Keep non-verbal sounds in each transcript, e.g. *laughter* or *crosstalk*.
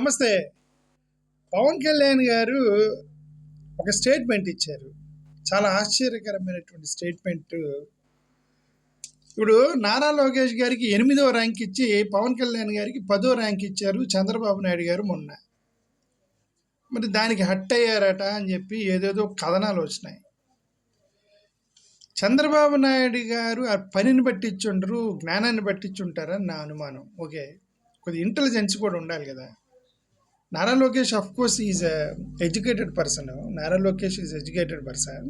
నమస్తే. పవన్ కళ్యాణ్ గారు ఒక స్టేట్మెంట్ ఇచ్చారు. చాలా ఆశ్చర్యకరమైనటువంటి స్టేట్మెంట్. ఇప్పుడు నారా లోకేష్ గారికి ఎనిమిదో ర్యాంక్ ఇచ్చి పవన్ కళ్యాణ్ గారికి పదో ర్యాంక్ ఇచ్చారు చంద్రబాబు నాయుడు గారు మొన్న. మరి దానికి హట్ అయ్యారట అని చెప్పి ఏదేదో కథనాలు వచ్చినాయి. చంద్రబాబు నాయుడు గారు ఆ పనిని పట్టించుండరు జ్ఞానాన్ని పట్టించుంటారని నా అనుమానం. ఓకే. కొద్ది ఇంటెలిజెన్స్ కూడా ఉండాలి కదా. Nara Lokesh of course is educated person Nara Lokesh is educated person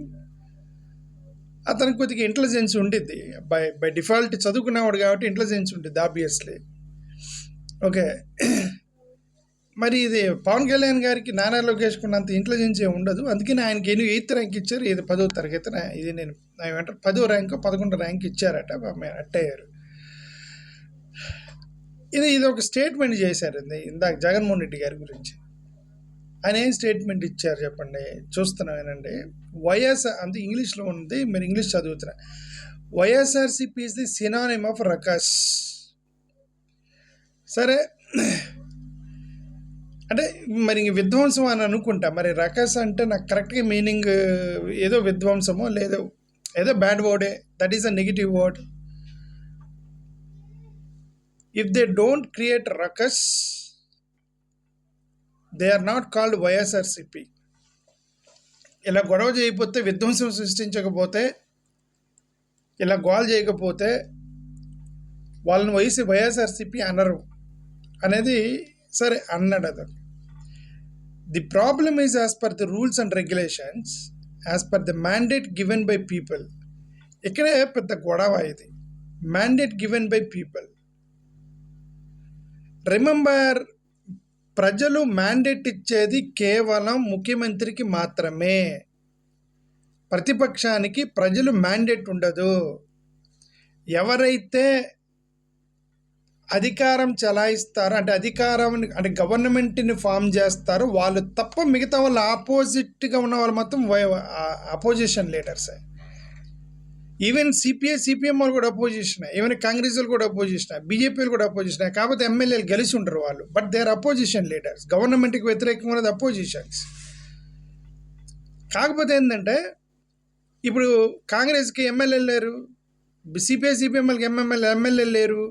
అతనికి కొద్దిగా ఇంటెలిజెన్స్ ఉండిద్ది. బై బై డిఫాల్ట్ చదువుకున్నవాడు కాబట్టి ఇంటెలిజెన్స్ ఉంటుంది ఆబ్వియస్లీ ఓకే మరి ఇది పవన్ కళ్యాణ్ గారికి నారా లోకేష్ ఉన్నంత ఇంటెలిజెన్స్ ఏమి ఉండదు. అందుకని ఆయనకి ఎన్ని ఎయిత్ ర్యాంక్ ఇచ్చారు. ఇది పదో తరగతి ఇది నేను ఏమంటారు పదో ర్యాంక్ పదకొండు ర్యాంక్ ఇచ్చారట. అట్టయ్యారు. ఇది ఇది ఒక స్టేట్మెంట్ చేశారు ఇందాక జగన్మోహన్ రెడ్డి గారి గురించి. ఆయన ఏం స్టేట్మెంట్ ఇచ్చారు చెప్పండి? చూస్తున్నాం ఏనండి వైఎస్ఆర్ అంటే ఇంగ్లీష్లో ఉంది మీరు ఇంగ్లీష్ చదువుతున్నా YSRCP is the synonym of ruckus సరే. అంటే మరి ఇంక విధ్వంసం అని అనుకుంటా. మరి రకస్ అంటే నాకు కరెక్ట్గా మీనింగ్ ఏదో విధ్వంసమో లేదో ఏదో bad వర్డే that is a negative word if they don't create ruckus they are not called YSRCP ఇలా గొడవ చేయకపోతే విధ్వంసం సృష్టించకపోతే ఇలా గోల్ చేయకపోతే వాళ్ళని వయసు వైఎస్ఆర్సిపి అనరు. అనేది సరే అన్నాడు అతను. The problem is as per the rules and regulations as per the mandate given by people ఇక్కడే పెద్ద గొడవ ఇది. Mandate given by people remember ప్రజలు మ్యాండేట్ ఇచ్చేది కేవలం ముఖ్యమంత్రికి మాత్రమే. ప్రతిపక్షానికి ప్రజలు మ్యాండేట్ ఉండదు. ఎవరైతే అధికారం చలాయిస్తారో అంటే అధికారం అంటే గవర్నమెంట్ని ఫామ్ చేస్తారో వాళ్ళు తప్ప మిగతా వాళ్ళు ఆపోజిట్గా ఉన్న వాళ్ళు మొత్తం అపోజిషన్ లీడర్సే ఈవెన్ సిపిఐ సిపిఎం వాళ్ళు కూడా అపోజిషన్ ఈవెన్ కాంగ్రెస్ వాళ్ళు కూడా అపోజిషన్ బీజేపీలు కూడా అపోజిషన్ కాకపోతే ఎమ్మెల్యేలు గెలిచి ఉండరు వాళ్ళు. But they are opposition leaders గవర్నమెంట్కి వ్యతిరేకంగా ఉన్నది అపోజిషన్స్ కాకపోతే ఏంటంటే ఇప్పుడు కాంగ్రెస్కి ఎమ్మెల్యేలు లేరు. సిపిఐ సిపిఎంఎల్కి ఎంఎంఎల్ ఎమ్మెల్యేలు లేరు.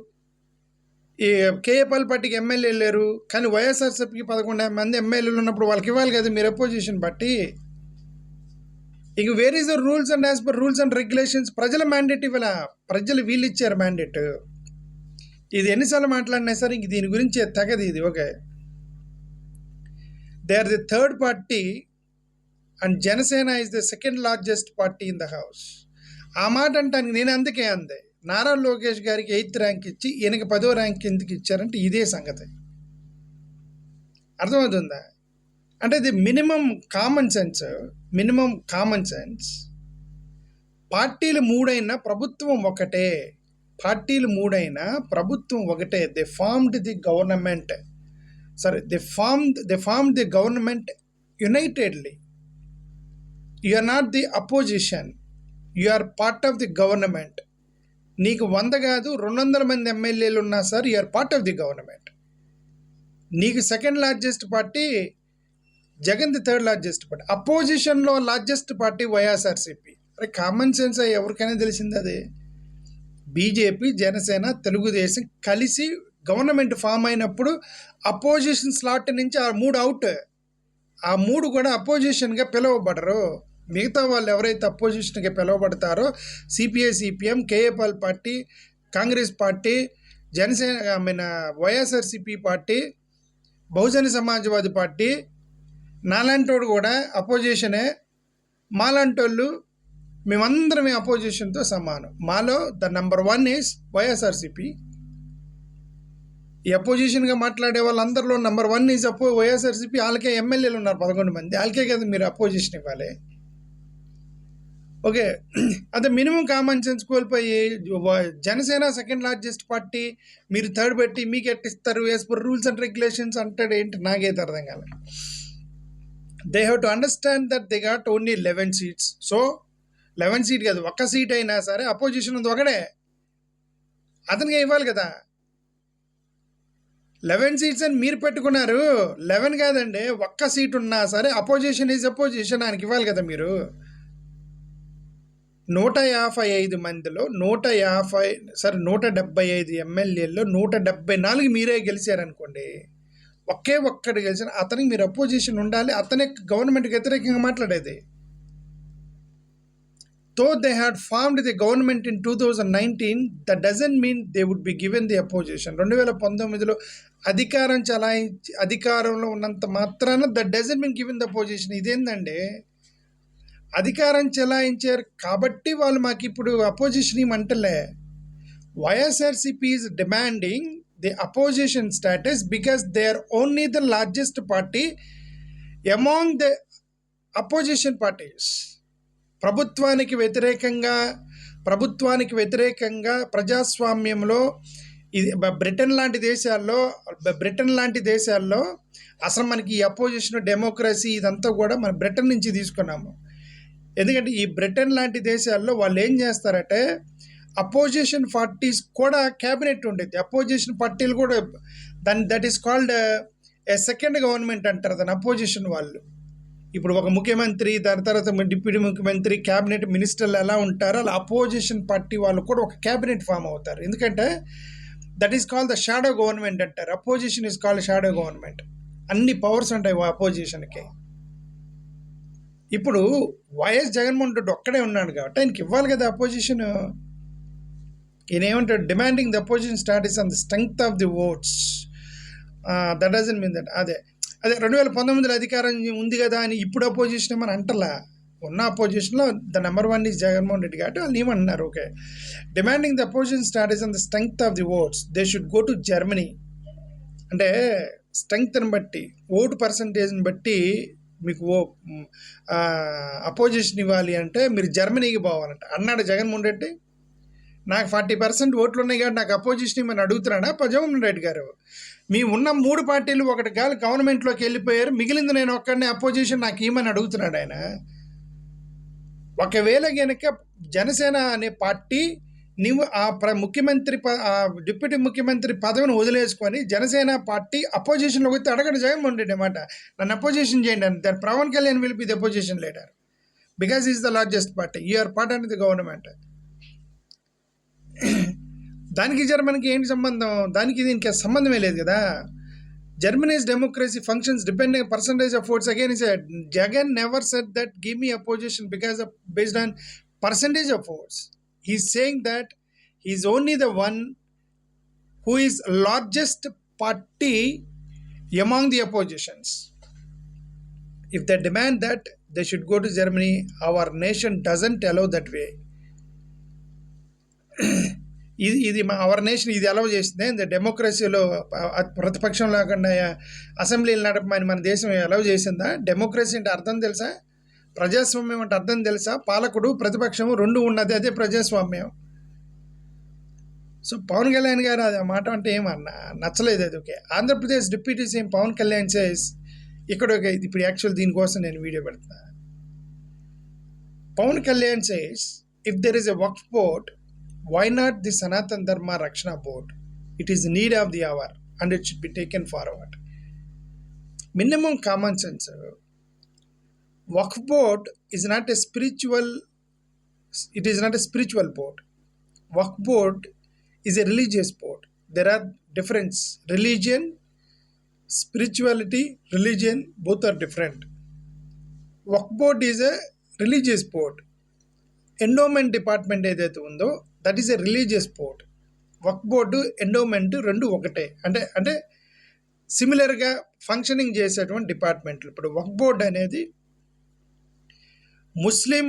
ఈ కేఏపాల్ పార్టీకి ఎమ్మెల్యేలు లేరు. కానీ వైఎస్ఆర్సీపీకి పదకొండు మంది ఎమ్మెల్యేలు ఉన్నప్పుడు వాళ్ళకి ఇవ్వాలి కదా మీరు అపోజిషన్ బట్టి. ఇక where is the rules and as per rules and regulations ప్రజల మ్యాండేట్ ఇవ్వాల? ప్రజలు వీళ్ళు ఇచ్చారు మ్యాండేట్ ఇది ఎన్నిసార్లు మాట్లాడినా సరే ఇంక దీని గురించి తెగది ఇది. Okay. They are the third party and Janasena is the second largest party in the house ఆ మాట అంటానికి నేను అందుకే అందే. నారా లోకేష్ గారికి ఎయిత్ ర్యాంక్ ఇచ్చి ఈయనకి పదో ర్యాంక్ ఎందుకు ఇచ్చారంటే ఇదే సంగతి. అర్థమవుతుందా? అంటే ఇది minimum common sense minimum common sense. పార్టీలు మూడైనా ప్రభుత్వం ఒకటే. పార్టీలు మూడైనా ప్రభుత్వం ఒకటే. దే ఫార్మ్డ్ ది గవర్నమెంట్ సరే they formed they form the government unitedly you are not the opposition you are part of the government నీకు వంద కాదు రెండు వందల మంది ఎమ్మెల్యేలు ఉన్నా sir you're part of the government నీకు second largest party Jagan the third largest party అపోజిషన్లో లార్జెస్ట్ పార్టీ వైఎస్ఆర్సీపీ అరే కామన్ సెన్స్ ఎవరికైనా తెలిసింది అది. బీజేపీ జనసేన తెలుగుదేశం కలిసి గవర్నమెంట్ ఫామ్ అయినప్పుడు అపోజిషన్ స్లాట్ నుంచి ఆ మూడు అవుట్ ఆ మూడు కూడా అపోజిషన్గా పిలువబడరు. మిగతా వాళ్ళు ఎవరైతే అపోజిషన్గా పిలువబడతారో CPI CPM K A Paul party Congress party Janasena I mean YSRCP party Bahujan Samajwadi party నాలాంటోడు కూడా అపోజిషనే మాలాంటోళ్ళు మేమందరమే అపోజిషన్తో సమానం. మాలో the number one is YSRCP. ఈ అపోజిషన్గా మాట్లాడే వాళ్ళందరిలో నంబర్ వన్ ఈజ్ అపో వైఎస్ఆర్సీపీ. వాళ్ళకే ఎమ్మెల్యేలు ఉన్నారు పదకొండు మంది. వాళ్ళకే కదా మీరు అపోజిషన్ ఇవ్వాలి. ఓకే. అదే మినిమం కామన్ సెన్స్ కోల్పోయి జనసేన సెకండ్ లార్జెస్ట్ పార్టీ. మీరు థర్డ్ పెట్టి మీకు ఎట్టిస్తారు as per rules and regulations అంటాడు ఏంటి? నాకైతే అర్థం కాలేదు they have to understand that they got only eleven seats so eleven seat కాదు ఒక్క సీట్ అయినా సరే అపోజిషన్ ఉంది ఒకడే అతనికి ఇవ్వాలి కదా. లెవెన్ సీట్స్ అని మీరు పెట్టుకున్నారు. లెవెన్ కాదండి ఒక్క సీట్ ఉన్నా సరే అపోజిషన్ ఈజ్ అపోజిషన్ ఆయనకి ఇవ్వాలి కదా మీరు. నూట యాభై ఐదు మందిలో నూట యాభై సరే నూట డెబ్బై ఐదు ఎమ్మెల్యేల్లో నూట డెబ్బై నాలుగు మీరే గెలిచారనుకోండి. ఒకే ఒక్కడు గెలిచిన అతనికి మీరు అపోజిషన్ ఉండాలి అతనే గవర్నమెంట్కి వ్యతిరేకంగా మాట్లాడేది. Though they had formed the government in two thousand nineteen the doesn't mean they would be given the opposition రెండు వేల పంతొమ్మిదిలో అధికారం చలాయించి అధికారంలో ఉన్నంత మాత్రాన the doesn't mean given the opposition ఇదేందండి అధికారం చెలాయించారు కాబట్టి వాళ్ళు మాకు ఇప్పుడు opposition ఏమంటలే YSRCP is demanding the opposition status because they are only the largest party among the opposition parties ప్రభుత్వానికి వ్యతిరేకంగా ప్రభుత్వానికి వ్యతిరేకంగా ప్రజాస్వామ్యంలో ఇది బ్రిటన్ లాంటి దేశాల్లో బ్రిటన్ లాంటి దేశాల్లో అసలు మనకి ఈ అపోజిషన్ డెమోక్రసీ ఇదంతా కూడా మనం బ్రిటన్ నుంచి తీసుకున్నాము. ఎందుకంటే ఈ బ్రిటన్ లాంటి దేశాల్లో వాళ్ళు ఏం చేస్తారంటే అపోజిషన్ పార్టీస్ కూడా క్యాబినెట్ ఉండేది. అపోజిషన్ పార్టీలు కూడా దాని that is called a second government అంటారు దాని అపోజిషన్ వాళ్ళు. ఇప్పుడు ఒక ముఖ్యమంత్రి దాని తర్వాత డిప్యూటీ ముఖ్యమంత్రి క్యాబినెట్ మినిస్టర్లు ఎలా ఉంటారో అలా అపోజిషన్ పార్టీ వాళ్ళు కూడా ఒక క్యాబినెట్ ఫామ్ అవుతారు. ఎందుకంటే that is called the shadow government అంటారు. Opposition is called shadow government అన్ని పవర్స్ ఉంటాయి అపోజిషన్కి. ఇప్పుడు వైఎస్ జగన్మోహన్ రెడ్డి ఒక్కడే ఉన్నాడు కాబట్టి ఆయనకి ఇవ్వాలి కదా అపోజిషన్. ఈయన ఏమంటాడు demanding the opposition status on the strength of the votes that doesn't mean that అదే. అదే రెండు వేల పంతొమ్మిదిలో అధికారం ఉంది కదా అని ఇప్పుడు అపోజిషన్ ఏమని అంటలా? ఉన్న అపోజిషన్లో the number one is Jaganmohan Reddy కాబట్టి వాళ్ళు ఏమంటున్నారు okay. Demanding the opposition status on the strength of the votes they should go to Germany అంటే స్ట్రెంగ్త్ని బట్టి ఓటు పర్సంటేజ్ని బట్టి మీకు ఓ అపోజిషన్ ఇవ్వాలి అంటే మీరు జర్మనీకి పోవాలంట. అన్నాడు జగన్మోహన్ రెడ్డి. నాకు ఫార్టీ పర్సెంట్ ఓట్లు ఉన్నాయి కాబట్టి నాకు అపోజిషన్ ఇవ్వమని అడుగుతున్నాడా ప- జగన్మోహన్ రెడ్డి గారు? మీ ఉన్న మూడు పార్టీలు ఒకటి కాదు గవర్నమెంట్లోకి వెళ్ళిపోయారు మిగిలింది నేను ఒక్కడిని అపోజిషన్ నాకు ఏమని అడుగుతున్నాడు ఆయన. ఒకవేళ కనుక జనసేన అనే పార్టీ నువ్వు ఆ ప్ర ముఖ్యమంత్రి ప ఆ డిప్యూటీ ముఖ్యమంత్రి పదవిని వదిలేసుకొని జనసేన పార్టీ అపోజిషన్లోకి వస్తే అడగడం జగన్మోహన్ రెడ్డి అనమాట నన్ను అపోజిషన్ చేయండి అని. దాని పవన్ కళ్యాణ్ పిలిపి the opposition leader. Because is the largest party. You're part and the government. దానికి జర్మనీకి ఏంటి సంబంధం దానికి దీనికి సంబంధమే లేదు కదా Germany's democracy functions depending percentage of votes again is Jagan never said that give me opposition because of based on percentage of votes he's saying that he's only the one who is largest party among the oppositions. If they demand that, they should go to Germany. Our nation doesn't allow that way. *clears throat* ఇది ఇది మా our nation ఇది అలవ చేసింది. ఇంత డెమోక్రసీలో ప్రతిపక్షం లేకుండా అసెంబ్లీలు నడపమని మన దేశం అలవ్ చేసిందా? డెమోక్రసీ అంటే అర్థం తెలుసా? ప్రజాస్వామ్యం అంటే అర్థం తెలుసా? పాలకుడు ప్రతిపక్షం రెండు ఉన్నది అదే ప్రజాస్వామ్యం. సో పవన్ కళ్యాణ్ గారు అది ఆ మాట అంటే ఏమన్నా నచ్చలేదు అది okay. Andhra Pradesh deputy CM Pawan Kalyan says ఇక్కడ ఒక ఇప్పుడు యాక్చువల్ దీనికోసం నేను వీడియో పెడతా Pawan Kalyan says if there is a work board why not the Sanatan Dharma Rakshana board it is need of the hour and it should be taken forward minimum common sense Waqf board is not a spiritual it is not a spiritual board Waqf board is a religious board there are difference religion spirituality religion both are different Waqf board is a religious board endowment department ఏదైతే ఉందో that is a religious board Waqf board endowment రెండు ఒకటే. అంటే అంటే సిమిలర్గా functioning చేసేటువంటి డిపార్ట్మెంట్లు ఇప్పుడు వక్ బోర్డ్ అనేది ముస్లిం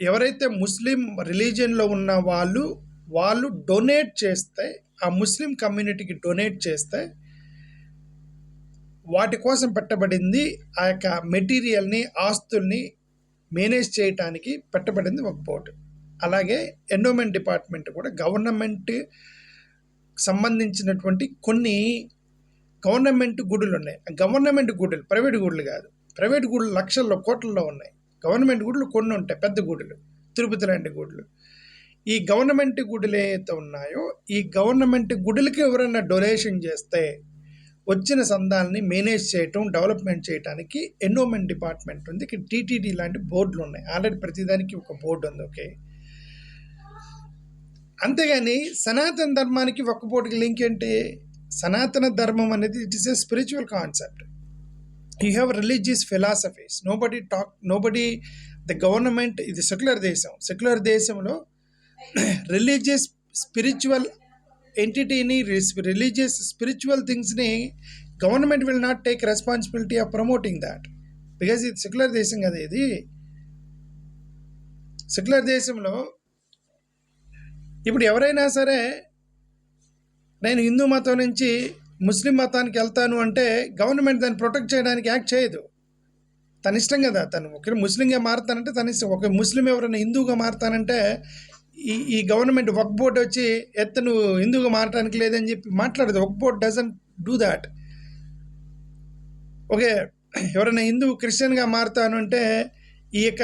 ఎవరైతే ముస్లిం రిలీజియన్లో ఉన్న వాళ్ళు వాళ్ళు డొనేట్ చేస్తే ఆ ముస్లిం కమ్యూనిటీకి డొనేట్ చేస్తే వాటి కోసం పెట్టబడింది ఆ యొక్క మెటీరియల్ని ఆస్తుల్ని మేనేజ్ చేయటానికి పెట్టబడింది ఒక బోర్డు అలాగే ఎండోమెంట్ డిపార్ట్మెంట్ కూడా గవర్నమెంట్ సంబంధించినటువంటి కొన్ని గవర్నమెంట్ గుడులు ఉన్నాయి. గవర్నమెంట్ గుడులు ప్రైవేట్ గుడులు కాదు. ప్రైవేట్ గుడులు లక్షల్లో కోట్లలో ఉన్నాయి. గవర్నమెంట్ గుడులు కొన్ని ఉంటాయి. పెద్ద గుడులు తిరుపతి లాంటి గుడులు. ఈ గవర్నమెంట్ గుడులు ఏవైతే ఉన్నాయో ఈ గవర్నమెంట్ గుడులకి ఎవరైనా డొనేషన్ చేస్తే వచ్చిన సందాలని మేనేజ్ చేయటం డెవలప్మెంట్ చేయడానికి ఎన్నోమెంట్ డిపార్ట్మెంట్ ఉంది. ఇక్కడ టీటీడీ లాంటి బోర్డులు ఉన్నాయి. ఆల్రెడీ ప్రతిదానికి ఒక బోర్డు ఉంది ఓకే అంతేగాని సనాతన ధర్మానికి ఒక్కపోటికి లింక్ ఏంటి? సనాతన ధర్మం అనేది it is a spiritual concept you have religious philosophies nobody talk nobody the government ఇది సెక్యులర్ దేశం. సెక్యులర్ దేశంలో రిలీజియస్ స్పిరిచువల్ ఎంటిటీని religious spiritual థింగ్స్ని government will not take responsibility of promoting that because ఇది సెక్యులర్ దేశం కదా ఇది. సెక్యులర్ దేశంలో ఇప్పుడు ఎవరైనా సరే నేను హిందూ మతం నుంచి ముస్లిం మతానికి వెళ్తాను అంటే గవర్నమెంట్ దాన్ని ప్రొటెక్ట్ చేయడానికి యాక్ట్ చేయదు. తన ఇష్టం కదా తను ఒక ముస్లింగా మారుతానంటే తన ఇష్టం. ఒక ముస్లిం ఎవరైనా హిందూగా మారుతానంటే ఈ ఈ గవర్నమెంట్ వక్ బోర్డ్ వచ్చి ఎత్త నువ్వు హిందూగా మారటానికి లేదని చెప్పి మాట్లాడదు. Waqf board doesn't do that okay ఎవరైనా హిందూ క్రిస్టియన్గా మారుతాను అంటే ఈ యొక్క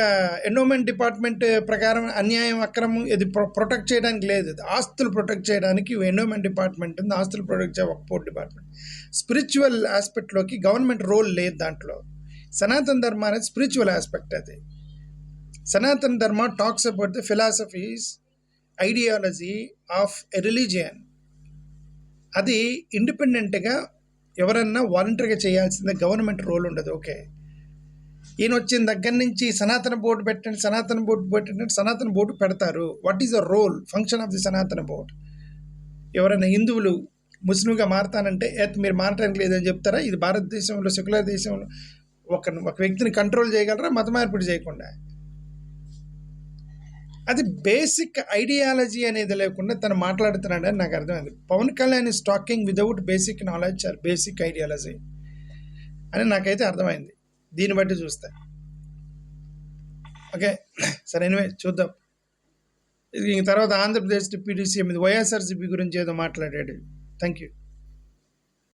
ఎండోమెంట్ డిపార్ట్మెంట్ ప్రకారం అన్యాయం అక్రమం ఇది ప్రొ ప్రొటెక్ట్ చేయడానికి లేదు. ఆస్తులు ప్రొటెక్ట్ చేయడానికి ఎండోమెంట్ డిపార్ట్మెంట్ ఉంది. ఆస్తులు ప్రొటెక్ట్ చేయ వక్ఫ్ డిపార్ట్మెంట్ స్పిరిచువల్ ఆస్పెక్ట్లోకి గవర్నమెంట్ రోల్ లేదు దాంట్లో. సనాతన ధర్మ అనేది స్పిరిచువల్ ఆస్పెక్ట్ అది. Sanatana Dharma talks about the philosophies ideology of a religion అది ఇండిపెండెంట్గా ఎవరన్నా వాలంటరీగా చేయాల్సిందే గవర్నమెంట్ రోల్ ఉండదు. ఓకే ఈయన వచ్చిన దగ్గర నుంచి సనాతన బోర్డు పెట్టండి సనాతన బోర్డు పెట్టండి సనాతన బోర్డు పెడతారు. What is the role function of the Sanatana board ఎవరైనా హిందువులు ముస్లింగా మారతానంటే ఎత్ మీరు మారటానికి లేదని చెప్తారా? ఇది భారతదేశంలో సెక్యులర్ దేశంలో ఒక ఒక వ్యక్తిని కంట్రోల్ చేయగలరా? మత మార్పిడి చేయకుండా? అది బేసిక్ ఐడియాలజీ అనేది లేకుండా తను మాట్లాడుతున్నాడని నాకు అర్థమైంది. Pawan Kalyan is talking basic knowledge or basic ideology అని నాకైతే అర్థమైంది. దీన్ని బట్టి చూస్తే. ఓకే సరే ఎనివే చూద్దాం. ఇది ఇంక తర్వాత ఆంధ్రప్రదేశ్ డిప్యూటీ సీఎం ఇది వైఎస్ఆర్సీపీ గురించి ఏదో మాట్లాడాడు. Thank you